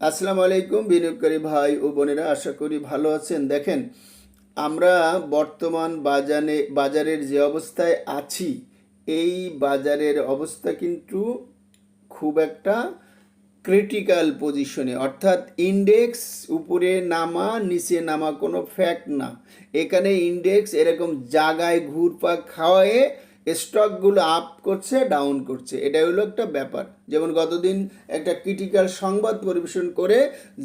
আসসালামু আলাইকুম বিনিয়োগকারী ভাই ও বোনেরা, আশা করি ভালো আছেন। দেখেন, আমরা বর্তমান বাজারে বাজারের যে অবস্থায় আছি, এই বাজারের অবস্থা কিন্তু খুব একটা ক্রিটিক্যাল পজিশনে অর্থাৎ ইন্ডেক্স উপরে নামা, নিচে নামা কোনো ফ্যাক্ট না। এখানে ইন্ডেক্স এরকম জায়গায় ঘুরপাক খাওয়ায়ে স্টকগুলো আপ করছে ডাউন করছে। এটা হলো একটা ব্যাপার। যেমন গতদিন একটা ক্রিটিক্যাল সংবাদ পরিবেশন করে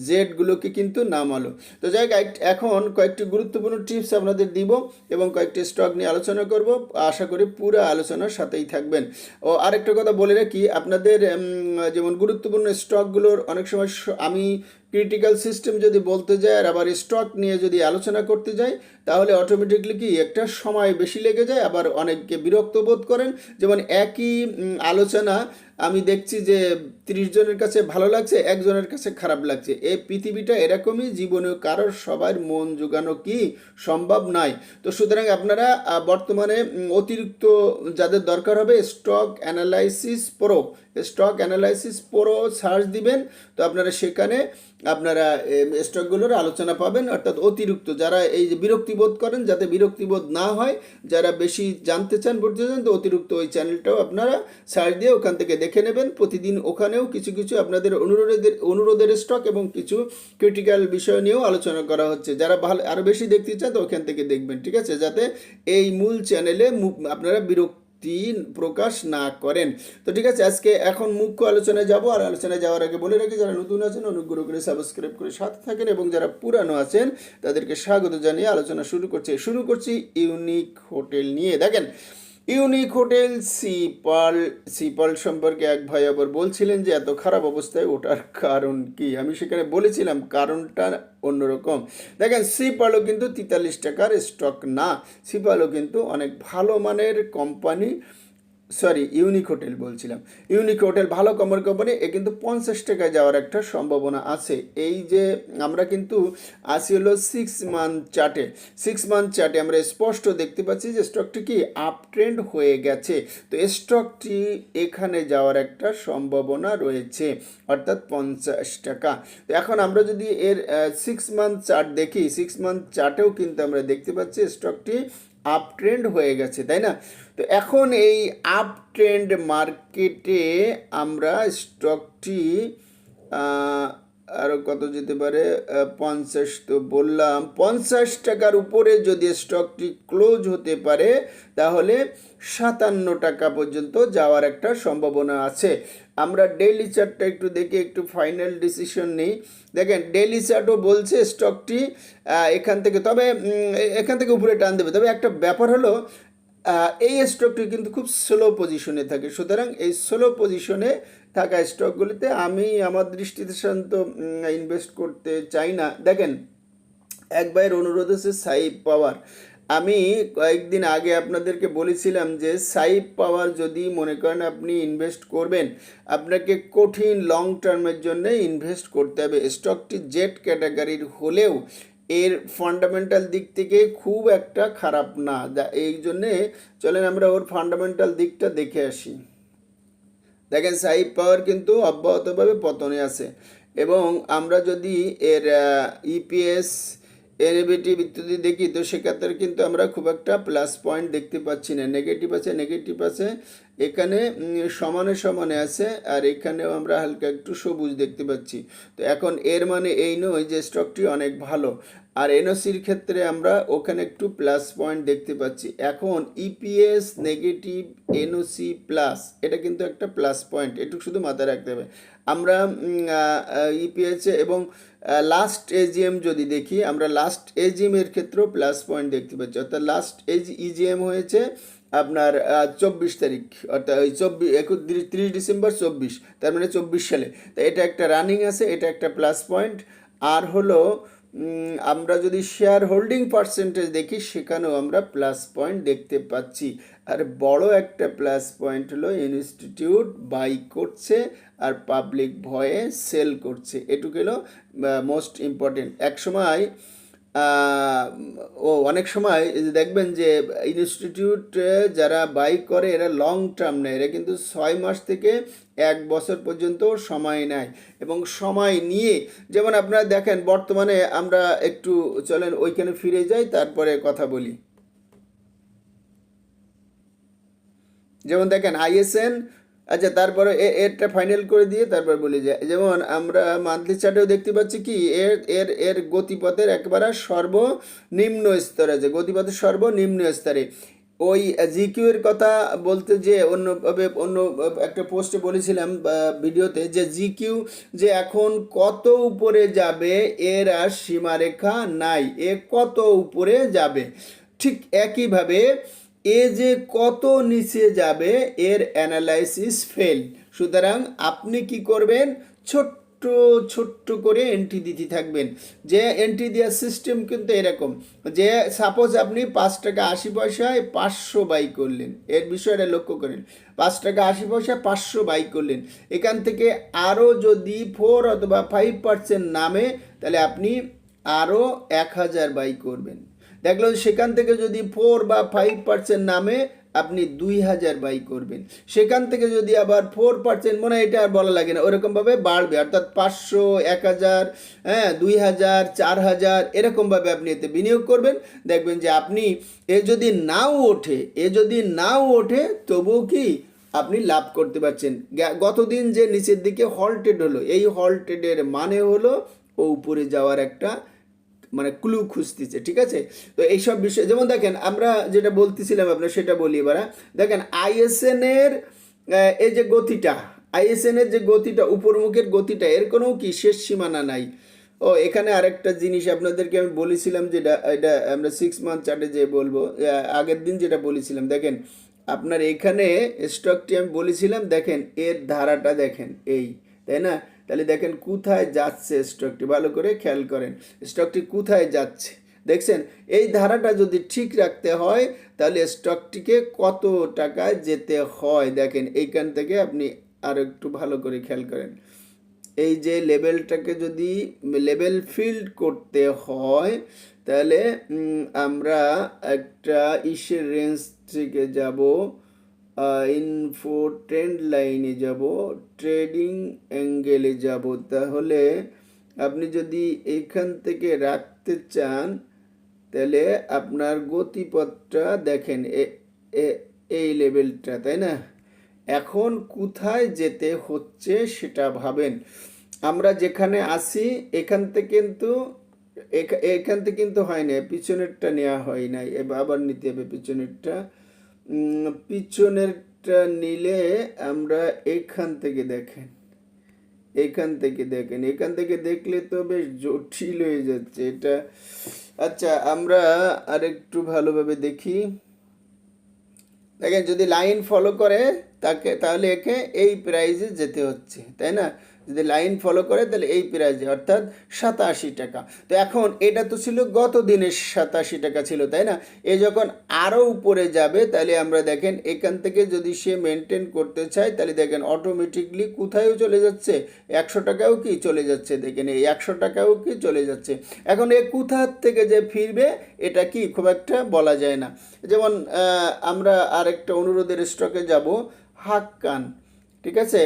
জেডগুলোকে কিন্তু নামালো। তো যাই এখন কয়েকটি গুরুত্বপূর্ণ টিপস আপনাদের দিব এবং কয়েকটি স্টক নিয়ে আলোচনা করব। আশা করি পুরো আলোচনার সাথেই থাকবেন। ও আরেকটা কথা বলে রাখি, আপনাদের যেমন গুরুত্বপূর্ণ স্টকগুলোর অনেক সময় আমি ক্রিটিক্যাল সিস্টেম যদি বলতে যাই আর আবার স্টক নিয়ে যদি আলোচনা করতে যাই, তাহলে অটোমেটিকলি কি একটা সময় বেশি লেগে যায়, আবার অনেককে বিরক্ত বোধ করেন। যেমন একই আলোচনা আমি দেখছি যে ত্রিশ জনের কাছে ভালো লাগছে একজনের কাছে খারাপ লাগছে। এই পৃথিবীটা এরকমই জীবনে কারোর সবার মন জোগানো কি সম্ভব নয় তো সুতরাং আপনারা বর্তমানে অতিরিক্ত যাদের দরকার হবে stock analysis pro stock analysis pro search দিবেন। তো আপনারা সেখানে আপনারা স্টকগুলোর আলোচনা পাবেন। অর্থাৎ অতিরিক্ত যারা এই যে বিরক্তিবোধ করেন, যাতে বিরক্তিবোধ না হয়, যারা বেশি জানতে চান বুঝতে চান, তো অতিরিক্ত ওই চ্যানেলটাও আপনারা সার্চ দিয়ে ওখান থেকে দেখে নেবেন। প্রতিদিন ওখানেও কিছু কিছু আপনাদের অনুরোধের অনুরোধের স্টক এবং কিছু ক্রিটিক্যাল বিষয় নিয়েও আলোচনা করা হচ্ছে। যারা ভালো আরও বেশি দেখতে চান, তো ওখান থেকে দেখবেন, ঠিক আছে? যাতে এই মূল চ্যানেলে আপনারা বিরক্ত তিন প্রকাশ না করেন। তো ঠিক আছে, আজকে এখন মুখ্য আলোচনায় যাব, আর আলোচনায় যাওয়ার আগে বলে রাখি, যারা নতুন আছেন, অনুগ্রহ করে সাবস্ক্রাইব করে সাথে থাকেন, এবং যারা পুরানো আছেন, তাদেরকে স্বাগত জানিয়ে আলোচনা শুরু করছে। শুরু করছি ইউনিক হোটেল নিয়ে। দেখেন ইউনিক হোটেল সিপাল সিপাল সম্পর্কে এক ভাই আবার বলছিলেন যে, এত খারাপ অবস্থায় ওটার কারণ কি? আমি সেখানে বলেছিলাম, কারণটা অন্যরকম। দেখেন, সিপালও কিন্তু তেতাল্লিশ টাকার স্টক না। সিপালও কিন্তু অনেক ভালো মানের কোম্পানি সরি ইউনিক হোটেল বলছিলাম। ইউনিক হোটেল ভালো কমর কোম্পানি এ কিন্তু পঞ্চাশ টাকায় যাওয়ার একটা সম্ভাবনা আছে। এই যে আমরা কিন্তু আসি হলো সিক্স মান্থ চার্টে সিক্স মান্থ চার্টে আমরা স্পষ্ট দেখতে পাচ্ছি যে স্টকটি কি আপ ট্রেন্ড হয়ে গেছে। তো স্টকটি এখানে যাওয়ার একটা সম্ভাবনা রয়েছে, অর্থাৎ পঞ্চাশ টাকা। তো এখন আমরা যদি এর সিক্স মান্থ চার্ট দেখি সিক্স মান্থ চার্টেও কিন্তু আমরা দেখতে পাচ্ছি স্টকটি আপ ট্রেন্ড হয়ে গেছে, তাই না? তো এখন এই আপ ট্রেন্ড মার্কেটে আমরা স্টকটি আরও কত যেতে পারে? পঞ্চাশ তো বললাম। পঞ্চাশ টাকার উপরে যদি স্টকটি ক্লোজ হতে পারে, তাহলে সাতান্ন টাকা পর্যন্ত যাওয়ার একটা সম্ভাবনা আছে। আমরা ডেইলি চার্টটা একটু দেখে একটু ফাইনাল ডিসিশন নিই। দেখেন ডেইলি চার্টও বলছে স্টকটি এখান থেকে, তবে এখান থেকে উপরে টান দেবে। তবে একটা ব্যাপার হলো এই স্টকটি কিন্তু খুব স্লো পজিশনে থাকে। সুতরাং এই স্লো পজিশনে থাকা স্টকগুলিতে আমি আমার দৃষ্টিতে সাধারণত ইনভেস্ট করতে চাই না। দেখেন, এক ভাইয়ের অনুরোধ হচ্ছে সাইব পাওয়ার আমি কয়েকদিন আগে আপনাদেরকে বলেছিলাম যে সাইব পাওয়ার যদি মনে করেন আপনি ইনভেস্ট করবেন, আপনাকে কঠিন লং টার্মের জন্য ইনভেস্ট করতে হবে। স্টকটি জেট ক্যাটাগরির হলেও এর ফান্ডামেন্টাল দিক থেকে খুব একটা খারাপ না। এই জন্যে চলেন আমরা ওর ফান্ডামেন্টাল দিকটা দেখে আসি। দেখেন সাইব পাওয়ার কিন্তু অব্যাহতভাবে পতনে আছে। এবং আমরা যদি এর ইপিএস এনএবিটিভ ইত্যাদি দেখি, তো সেক্ষেত্রে কিন্তু আমরা খুব একটা প্লাস পয়েন্ট দেখতে পাচ্ছি না। নেগেটিভ আছে নেগেটিভ আছে। এখানে সমানে সমানে আছে, আর এখানেও আমরা হালকা একটু সবুজ দেখতে পাচ্ছি। তো এখন এর মানে এই নয় যে স্টকটি অনেক ভালো। আর এনওসির ক্ষেত্রে আমরা ওখানে একটু প্লাস পয়েন্ট দেখতে পাচ্ছি। এখন E EPS negative NOC plus এটা কিন্তু একটা প্লাস পয়েন্ট এটুকু শুধু মাথায় রাখতে হবে। আমরা ইপিএস এবং লাস্ট এজিএম যদি দেখি, আমরা লাস্ট এজিএম এর ক্ষেত্রেও প্লাস পয়েন্ট দেখতে পাচ্ছি। অর্থাৎ লাস্ট এজ ইজিএম হয়েছে আপনার চব্বিশ তারিখ, অর্থাৎ ওই চব্বিশ একত্রিশ তিরিশ ডিসেম্বর চব্বিশ, তার মানে চব্বিশ সালে। তো এটা একটা রানিং আছে, এটা একটা প্লাস পয়েন্ট আর হলো আমরা যদি শেয়ার হোল্ডিং পার্সেন্টেজ দেখি, সেখানেও আমরা প্লাস পয়েন্ট দেখতে পাচ্ছি। আর বড় একটা প্লাস পয়েন্ট হলো ইনস্টিটিউট বাই করছে আর পাবলিক ভয়ে সেল করছে। এটুকু হলো মোস্ট ইম্পর্টেন্ট এক সময় ও অনেক সময় দেখবেন যে ইনস্টিটিউট যারা বাই করে, এরা লং টার্ম নেয়। এরা কিন্তু ছয় মাস থেকে এক বছর পর্যন্ত সময় নেয় এবং সময় নিয়ে যেমন আপনারা দেখেন, বর্তমানে আমরা একটু চলেন ওইখানে ফিরে যাই, তারপরে কথা বলি। যেমন দেখেন আইএসএন আচ্ছা তারপরে এ- এরটা ফাইনাল করে দিয়ে তারপর বলি যে, যেমন আমরা মান্থলি চার্টেও দেখতে পাচ্ছি কি, এর এর এর গতিপথের একবারে সর্বনিম্ন স্তরে আছে, গতিপথের সর্বনিম্ন স্তরে। ওই জিকিউ এর কথা বলতে যে অন্যভাবে, অন্য একটা পোস্টে বলেছিলাম ভিডিওতে যে জিকিউ যে এখন কত উপরে যাবে, এর আর সীমারেখা নাই, এ কত উপরে যাবে? ঠিক একইভাবে এ যে কত নিচে যাবে, এর অ্যানালাইসিস ফেল সুতরাং আপনি কি করবেন? ছোট্ট ছোট্ট করে এন্ট্রি দিতে থাকবেন। যে এন্ট্রি দেওয়ার সিস্টেম কিন্তু এরকম। যে সাপোজ আপনি পাঁচ টাকা আশি পয়সায় পাঁচশো বাই করলেন। এর বিষয়টা লক্ষ্য করেন। পাঁচ টাকা আশি পয়সা পাঁচশো বাই করলেন। এখান থেকে আরও যদি ফোর অথবা ফাইভ পার্সেন্ট নামে, তাহলে আপনি আরও এক হাজার বাই করবেন। দেখলেন সেখান থেকে যদি ফোর বা ফাইভ পার্সেন্ট নামে, আপনি দুই হাজার বাই করবেন। সেখান থেকে যদি আবার ফোর পার্সেন্ট মনে হয় এটা আর বলা লাগে না ওরকমভাবে বাড়বে। অর্থাৎ পাঁচশো, এক হাজার হ্যাঁ দুই হাজার, চার হাজার এরকমভাবে আপনি এতে বিনিয়োগ করবেন। দেখবেন যে আপনি, এ যদি নাও ওঠে, এ যদি নাও ওঠে, তবুও কি আপনি লাভ করতে পারছেন। গতদিন যে নিচের দিকে হলটেড হলো, এই হলটেডের মানে হলো, ও উপরে যাওয়ার একটা মানে ক্লু খুঁজতেছে, ঠিক আছে? তো এইসব বিষয়, যেমন দেখেন, আমরা যেটা বলতেছিলাম আপনার, সেটা বলি এবার হ্যাঁ? দেখেন আইএসএন এর এই যে গতিটা আইএসএন এর যে গতিটা, উপরমুখের গতিটা, এর কোনো কি শেষ সীমানা নাই। ও, এখানে আরেকটা জিনিস আপনাদেরকে আমি বলেছিলাম যেটা, এটা আমরা সিক্স মান্থ চার্টে যে বলব আগের দিন যেটা বলেছিলাম, দেখেন, আপনার এখানে স্টকটি আমি বলেছিলাম, দেখেন, এর ধারাটা দেখেন, এই, তাই না? তাহলে দেখেন কোথায় যাচ্ছে স্টকটি ভালো করে খেয়াল করেন স্টকটি কোথায় যাচ্ছে? দেখছেন, এই ধারাটা যদি ঠিক রাখতে হয়, তাহলে স্টকটিকে কত টাকায় যেতে হয়? দেখেন, এইখান থেকে আপনি আর একটু ভালো করে খেয়াল করেন। এই যে লেভেলটাকে যদি লেভেল ফিল্ড করতে হয়, তাহলে আমরা একটা ইসের রেঞ্জ থেকে যাব। ইনফো ট্রেন্ড লাইনে যাব ট্রেডিং অ্যাঙ্গেলে যাব। তাহলে আপনি যদি এইখান থেকে রাখতে চান, তাহলে আপনার গতিপথটা দেখেন এই লেভেলটা তাই না? এখন কোথায় যেতে হচ্ছে সেটা ভাবেন। আমরা যেখানে আসি এখান থেকে কিন্তু, এখা- এখান থেকে কিন্তু হয় না পিছনেরটা নেওয়া হয় নাই, এবার আবার নিতে হবে পিছনেরটা। পিছনেরটা নিলে আমরা এখান থেকে দেখেন। এখান থেকে দেখেন। এখান থেকে দেখলে তো বেশ জটিল হয়ে যাচ্ছে এটা। আচ্ছা আমরা আরেকটু ভালোভাবে দেখি। দেখেন, যদি লাইন ফলো করে, তাকে তাহলে একে এই প্রাইজে যেতে হচ্ছে, তাই না? যদি লাইন ফলো করে, তাহলে এই প্রাইজে অর্থাৎ সাতাশি টাকা। তো এখন এটা তো ছিল গত দিনের সাতাশি টাকা ছিল, তাই না? এ যখন আরও উপরে যাবে, তাহলে আমরা দেখেন, এখান থেকে যদি সে মেনটেন করতে চায়, তাহলে দেখেন অটোমেটিকলি কোথায়ও চলে যাচ্ছে? একশো টাকাও কি চলে যাচ্ছে? দেখেন এই একশো টাকাও কি চলে যাচ্ছে? এখন এ কোথার থেকে যে ফিরবে, এটা কি খুব একটা বলা যায় না। যেমন আমরা আরেকটা অনুরোধের স্টকে যাব, হাক্কান। ঠিক আছে?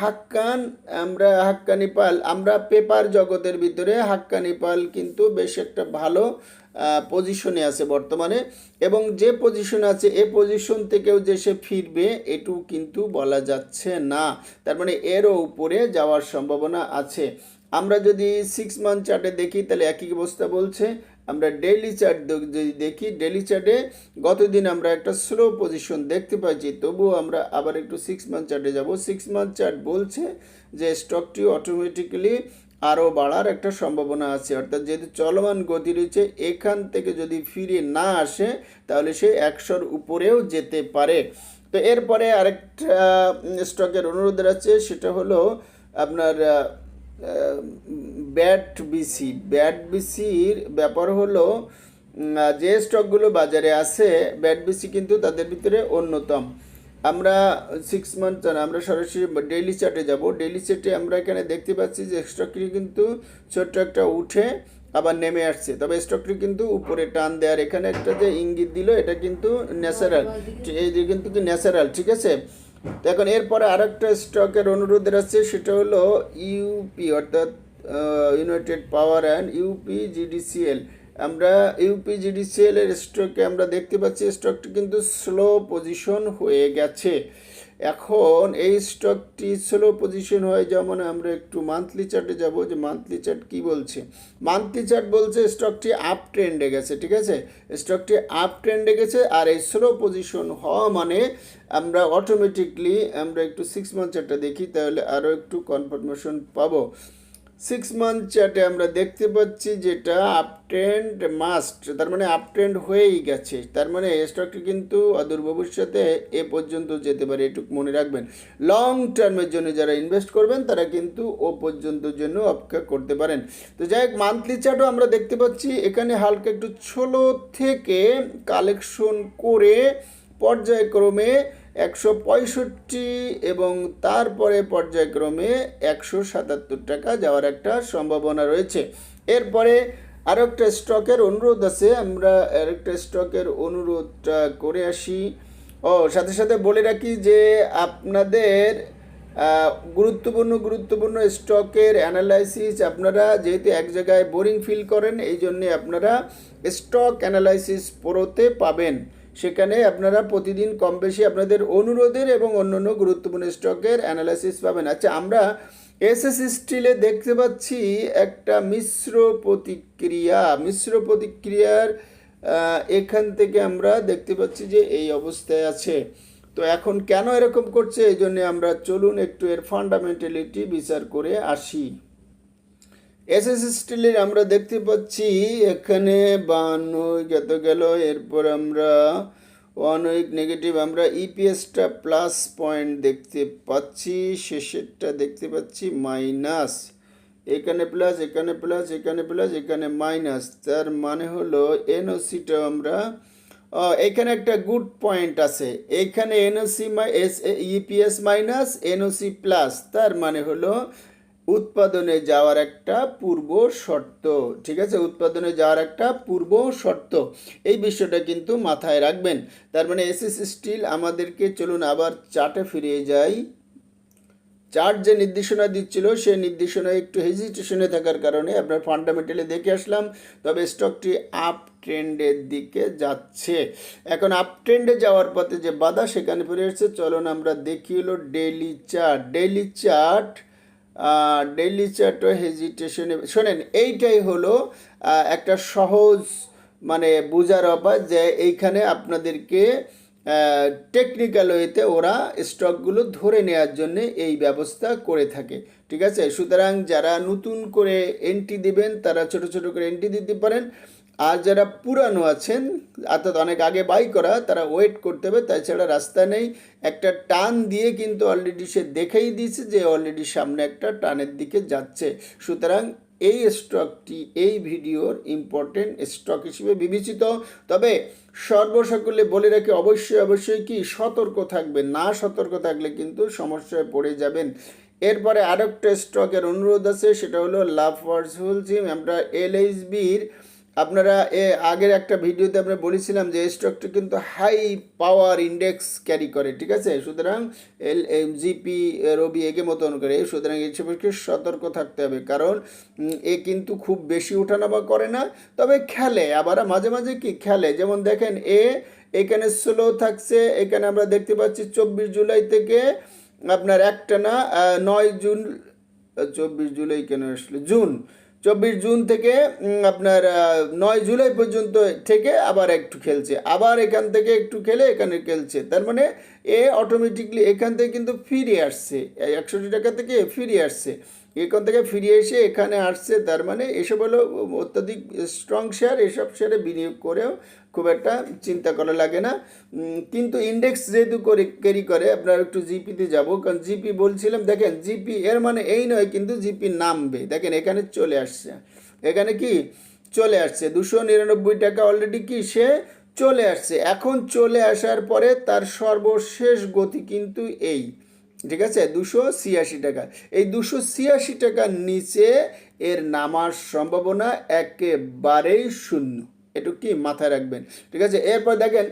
হাক্কান, আমরা হাক্কানি পাল, আমরা পেপার জগতের ভিতরে হাক্কানি পাল কিন্তু বেশ একটা ভালো পজিশনে আছে বর্তমানে। এবং যে পজিশন আছে, এ পজিশন থেকেও যে সে ফিরবে এটু কিন্তু বলা যাচ্ছে না। তার মানে এরও উপরে যাওয়ার সম্ভাবনা আছে। আমরা যদি সিক্স মান্থ চার্টে দেখি, তাহলে একই অবস্থা বলছে। আমরা ডেইলি চার্ট যদি দেখি ডেইলি চার্টে গতদিন আমরা একটা স্লো পজিশন দেখতে পাচ্ছি তবুও আমরা আবার একটু সিক্স মান্থ চার্টে যাব। সিক্স মান্থ চার্ট বলছে যে স্টকটি অটোমেটিক্যালি আরও বাড়ার একটা সম্ভাবনা আছে। অর্থাৎ যেহেতু চলমান গতি রয়েছে, এখান থেকে যদি ফিরে না আসে, তাহলে সে একশোর উপরেও যেতে পারে। তো এরপরে আরেকটা স্টকের অনুরোধ আছে সেটা হলো আপনার ব্যাট বিসি ব্যাট বিসির ব্যাপার হলো যে স্টকগুলো বাজারে আছে ব্যাট বিসি কিন্তু তাদের ভিতরে অন্যতম। আমরা সিক্স মান্থ আমরা সরাসরি ডেইলি চার্টে যাব। ডেইলি চার্টে আমরা এখানে দেখতে পাচ্ছি যে স্টকটি কিন্তু ছোট্ট একটা উঠে আবার নেমে আসছে। তবে স্টকটি কিন্তু উপরে টান দেওয়ার এখানে একটা যে ইঙ্গিত দিল এটা কিন্তু ন্যাচারাল এই যে কিন্তু ন্যাচারাল ঠিক আছে? এখন এরপরে আরেকটা স্টকের অনুরোধ রাখছে, সেটা হলো ইউপি অর্থাৎ united power and UP GDCL আমরা ইউপি জিডিসিএল এর স্টকে আমরা দেখতে পাচ্ছি স্টকটি কিন্তু স্লো পজিশন হয়ে গেছে। এখন এই স্টকটি স্লো পজিশন হয়, যেমন আমরা একটু মান্থলি চার্টে যাব, যে মান্থলি চার্ট কি বলছে? মান্থলি চার্ট বলছে স্টকটি আপ ট্রেন্ডে গেছে, ঠিক আছে? স্টকটি আপ ট্রেন্ডে গেছে, আর এই স্লো পজিশন হওয়া মানে আমরা অটোমেটিকলি আমরা একটু সিক্স মান্থ চার্টটা দেখি, তাহলে আরও একটু কনফার্মেশন পাবো। সিক্স মান্থ চার্টে আমরা দেখতে পাচ্ছি যেটা আপ ট্রেন্ড মাস্ট তার মানে আপ ট্রেন্ড হয়েই গেছে। তার মানে স্টকটি কিন্তু অদূর ভবিষ্যতে এ পর্যন্ত যেতে পারে, এটুকু মনে রাখবেন। লং টার্মের জন্য যারা ইনভেস্ট করবেন, তারা কিন্তু ও পর্যন্ত জন্য অপেক্ষা করতে পারেন। তো যাই হোক মান্থলি চার্টও আমরা দেখতে পাচ্ছি, এখানে হালকা একটু ছোলো থেকে কালেকশন করে পর্যায়ক্রমে একশো পঁয়ষট্টি এবং তারপরে পর্যায়ক্রমে একশো সাতাত্তর টাকা যাওয়ার একটা সম্ভাবনা রয়েছে। এরপরে আরও একটা স্টকের অনুরোধ আছে, আমরা আরেকটা স্টকের অনুরোধটা করে আসি। ও, সাথে সাথে বলে রাখি যে আপনাদের গুরুত্বপূর্ণ গুরুত্বপূর্ণ স্টকের অ্যানালাইসিস আপনারা যেহেতু এক জায়গায় বোরিং ফিল করেন, এই জন্যে আপনারা স্টক অ্যানালাইসিস পড়তে পাবেন। সেখানে আপনারা প্রতিদিন কম বেশি আপনাদের অনুরোধের এবং অন্যান্য গুরুত্বপূর্ণ স্টকের অ্যানালাইসিস পাবেন। আচ্ছা আমরা এসএস স্টিলে দেখতে পাচ্ছি একটা মিশ্র প্রতিক্রিয়া। মিশ্র প্রতিক্রিয়ার এখান থেকে আমরা দেখতে পাচ্ছি যে এই অবস্থায় আছে। তো এখন কেন এরকম করছে? এই জন্য আমরা চলুন একটু এর ফান্ডামেন্টালিটি বিচার করে আসি। এসএস স্টিলের আমরা দেখতে পাচ্ছি, এখানে বান্ন গেত গেল, এরপর আমরা ওয়ান উইক নেগেটিভ, আমরা ইপিএসটা প্লাস পয়েন্ট দেখতে পাচ্ছি, শেষেরটা দেখতে পাচ্ছি মাইনাস। এখানে প্লাস এখানে প্লাস এখানে প্লাস, এখানে মাইনাস, তার মানে হলো এনওসিটা আমরা এখানে একটা গুড পয়েন্ট আছে, এখানে NOC minus EPS minus NOC plus, তার মানে হলো উৎপাদনে যাওয়ার একটা পূর্ব শর্ত, ঠিক আছে? উৎপাদনে যাওয়ার একটা পূর্ব শর্ত। এই বিষয়টা কিন্তু মাথায় রাখবেন। তার মানে এসএস স্টিল আমাদেরকে চলুন আবার চার্টে ফিরিয়ে যাই। চার্ট যে নির্দেশনা দিচ্ছিল সেই নির্দেশনায় একটু হেজিটেশনে থাকার কারণে আপনার ফান্ডামেন্টালি দেখে আসলাম। তবে স্টকটি আপ ট্রেন্ডের দিকে যাচ্ছে। এখন আপ ট্রেন্ডে যাওয়ার পথে যে বাধা সেখানে ফিরে এসেছে। চলুন আমরা দেখি হলো daily chart daily chart daily চার্টও হেজিটেশনে শোনেন, এইটাই হলো একটা সহজ মানে বোঝার অপায় যে এইখানে আপনাদেরকে টেকনিক্যাল ওয়েতে ওরা স্টকগুলো ধরে নেওয়ার জন্য এই ব্যবস্থা করে থাকে, ঠিক আছে? সুতরাং যারা নতুন করে এন্ট্রি দিবেন, তারা ছোট ছোট করে এন্ট্রি দিতে পারেন। আর যারা পুরানো আছেন, অর্থাৎ অনেক আগে বাই করা, তারা ওয়েট করতে হবে। তাছাড়া রাস্তা নেই। একটা টান দিয়ে কিন্তু অলরেডি সে দেখেই দিয়েছে যে অলরেডি সামনে একটা টানের দিকে যাচ্ছে। সুতরাং এই স্টকটি এই ভিডিওর ইম্পর্টেন্ট স্টক হিসেবে বিবেচিত। তবে সর্বসকলে বলে রাখি, অবশ্যই অবশ্যই কি সতর্ক থাকবেন। না সতর্ক থাকলে কিন্তু সমস্যায় পড়ে যাবেন। এরপরে আরেকটা স্টকের অনুরোধ আছে, সেটা হলো লাভ ফার্সফুল জিম আমরা এলএইচবির আপনারা এ আগের একটা ভিডিওতে আমরা বলেছিলাম যে স্টকটা কিন্তু হাই পাওয়ার ইন্ডেক্স ক্যারি করে ঠিক আছে? সুতরাং এল এম জিপি রবি একে মতন করে সুতরাং এই সম্পর্কে সতর্ক থাকতে হবে। কারণ এ কিন্তু খুব বেশি ওঠানামা করে না। তবে খেলে আবার মাঝে মাঝে কি খেলে? যেমন দেখেন এ এখানে স্লো থাকছে এখানে আমরা দেখতে পাচ্ছি চব্বিশ জুলাই থেকে আপনার একটানা আহ, নয় জুন চব্বিশ জুলাই কেন আসলে? জুন। চব্বিশ জুন থেকে আপনার নয় জুলাই পর্যন্ত থেকে আবার একটু খেলছে। আবার এখান থেকে একটু খেলে এখানে খেলছে। তার মানে এ অটোমেটিকলি এখান থেকে কিন্তু ফিরে আসছে। একষট্টি টাকা থেকে ফিরে আসছে। এখান থেকে ফিরে এসে এখানে আসছে। তার মানে এসব হলো অত্যাধিক স্ট্রং শেয়ার এসব শেয়ারে বিনিয়োগ করেও খুব একটা চিন্তা করা লাগে না। কিন্তু ইন্ডেক্স যেহেতু করে ক্যারি করে, আপনার একটু জিপিতে যাব। কারণ জিপি বলছিলাম, দেখেন জিপি এর মানে এই নয়, কিন্তু জিপি নামবে। দেখেন এখানে চলে আসছে। এখানে কি? চলে আসছে। দুশো নিরানব্বই টাকা অলরেডি কি? সে চলে আসছে। এখন চলে আসার পরে তার সর্বশেষ গতি কিন্তু এই। ঠিক আছে? দুশো ছিয়াশি টাকা। এই দুশো ছিয়াশি টাকার নিচে এর নামার সম্ভাবনা একেবারেই শূন্য। একটু কি মাথায় রাখবেন। ঠিক আছে? এরপর দেখেন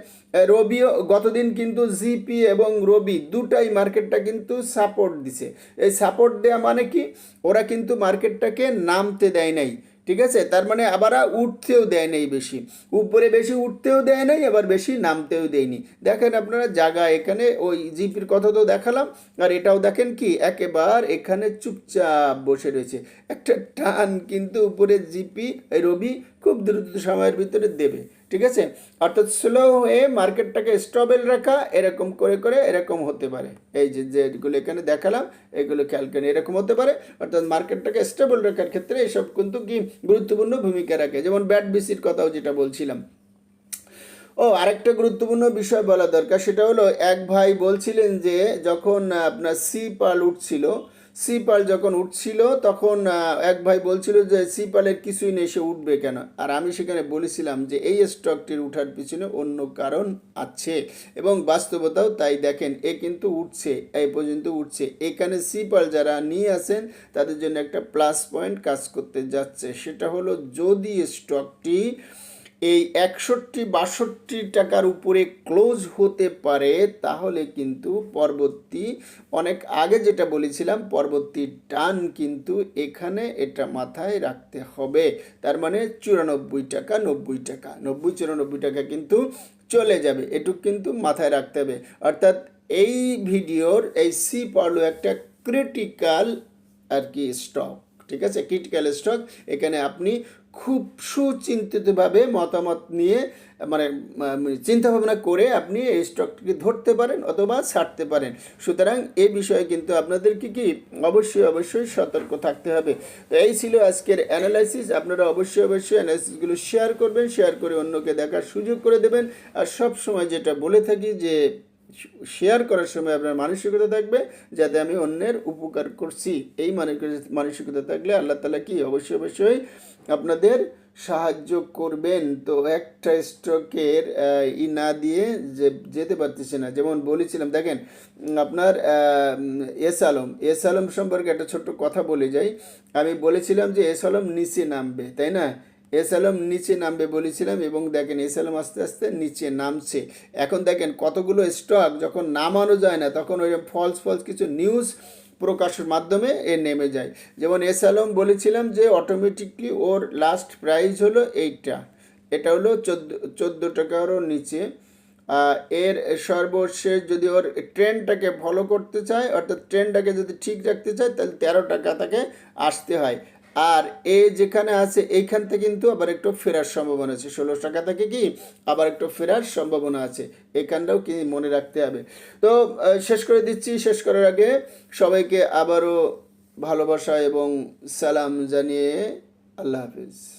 রবিও গতদিন কিন্তু জিপি এবং রবি দুটাই মার্কেটটা কিন্তু সাপোর্ট দিছে। এই সাপোর্ট দেয়া মানে কি? ওরা কিন্তু মার্কেটটাকে নামতে দেয় নাই। ঠিক আছে? তার মানে আবার উঠতেও দেয় নাই বেশি। উপরে বেশি উঠতেও দেয় নাই, আবার বেশি নামতেও দেয়নি দেখেন আপনারা জায়গা এখানে, ওই জিপির কথা তো দেখালাম। আর এটাও দেখেন কি, একেবার এখানে চুপচাপ বসে রয়েছে। একটা টান কিন্তু উপরে জিপি, রবি খুব দ্রুত সময়ের ভিতরে দেবে। ঠিক আছে? অর্থাৎ স্লো হয়ে মার্কেটটাকে স্টেবল রাখা, এরকম করে করে এরকম হতে পারে। এই যে যেগুলো এখানে দেখালাম, এগুলো খেয়াল করেন এরকম হতে পারে। অর্থাৎ মার্কেটটাকে স্টেবল রাখার ক্ষেত্রে এসব কিন্তু কি গুরুত্বপূর্ণ ভূমিকা রাখে। যেমন ব্যাট বিসির কথাও যেটা বলছিলাম। ও, আরেকটা গুরুত্বপূর্ণ বিষয় বলা দরকার, সেটা হলো, এক ভাই বলছিলেন যে, যখন আপনার সি পাল উঠছিল সি পাল যখন উঠছিল, তখন এক ভাই বলছিল যে সি পালের কিছুই নেই, সে উঠবে কেন? আর আমি সেখানে বলেছিলাম যে, এই স্টকটির উঠার পিছনে অন্য কারণ আছে এবং বাস্তবতাও তাই দেখেন, এ কিন্তু উঠছে এই পর্যন্ত উঠছে। এখানে সি পাল যারা নিয়ে আসেন, তাদের জন্য একটা প্লাস পয়েন্ট কাজ করতে যাচ্ছে। সেটা হলো যদি স্টকটি এই একষট্টি বাষট্টি টাকার উপরে ক্লোজ হতে পারে, তাহলে কিন্তু পরবর্তী, অনেক আগে যেটা বলেছিলাম, পরবর্তী টান কিন্তু এখানে এটা মাথায় রাখতে হবে। তার মানে চুরানব্বই টাকা, নব্বই টাকা, নব্বই, চুরানব্বই টাকা কিন্তু চলে যাবে, এটুক কিন্তু মাথায় রাখতে হবে। অর্থাৎ এই ভিডিওর, এই সি পারল একটা ক্রিটিক্যাল আর কি স্টক ঠিক আছে? ক্রিটিক্যাল স্টক এখানে আপনি খুব সুচিন্তিতভাবে মতামত নিয়ে মানে চিন্তা ভাবনা করে আপনি এই স্টকটিকে ধরতে পারেন অথবা ছাড়তে পারেন। সুতরাং এ বিষয়ে কিন্তু আপনাদেরকে কি অবশ্যই অবশ্যই সতর্ক থাকতে হবে। তো এই ছিল আজকের অ্যানালাইসিস আপনারা অবশ্যই অবশ্যই অ্যানালাইসিসগুলো শেয়ার করবেন শেয়ার করে অন্যকে দেখার সুযোগ করে দেবেন। আর সব সময় যেটা বলে থাকি যে শেয়ার করার সময় আপনার মানসিকতা থাকবে যাতে আমি অন্যের উপকার করছি। এই মানসিকতা থাকলে আল্লাহ তালা কি? অবশ্যই অবশ্যই আপনাদের সাহায্য করবেন। তো একটা স্টকের আহ, ই না দিয়ে যে যেতে পারতেছে না। যেমন বলেছিলাম দেখেন আপনার এস আলম। এস আলম সম্পর্কে একটা ছোট্ট কথা বলে যাই। আমি বলেছিলাম যে এস আলম নিচে নামবে তাই না? এস আলম নিচে নামবে বলেছিলাম এবং দেখেন এস আলম আস্তে আস্তে নিচে নামছে। এখন দেখেন কতগুলো স্টক যখন নামানো যায় না, তখন ওই ফলস ফলস কিছু নিউজ প্রকাশের মাধ্যমে এ নেমে যায়। যেমন এস আলম বলেছিলাম যে অটোমেটিকলি ওর লাস্ট প্রাইস হলো এইটা এটা হলো চোদ্দ চোদ্দ টাকারও নিচে। এর সর্বশেষ যদি ওর ট্রেনটাকে ফলো করতে চায়, অর্থাৎ ট্রেনটাকে যদি ঠিক রাখতে চায়, তাহলে তেরো টাকা তাকে আসতে হয়। আর এ যেখানে আছে এইখান থেকে কিন্তু আবার একটু ফেরার সম্ভাবনা আছে। ষোলো টাকা থেকে কি আবার একটু ফেরার সম্ভাবনা আছে। এখানটাও কি মনে রাখতে হবে। তো শেষ করে দিচ্ছি। শেষ করার আগে সবাইকে আবারও ভালোবাসা এবং সালাম জানিয়ে আল্লাহ হাফিজ।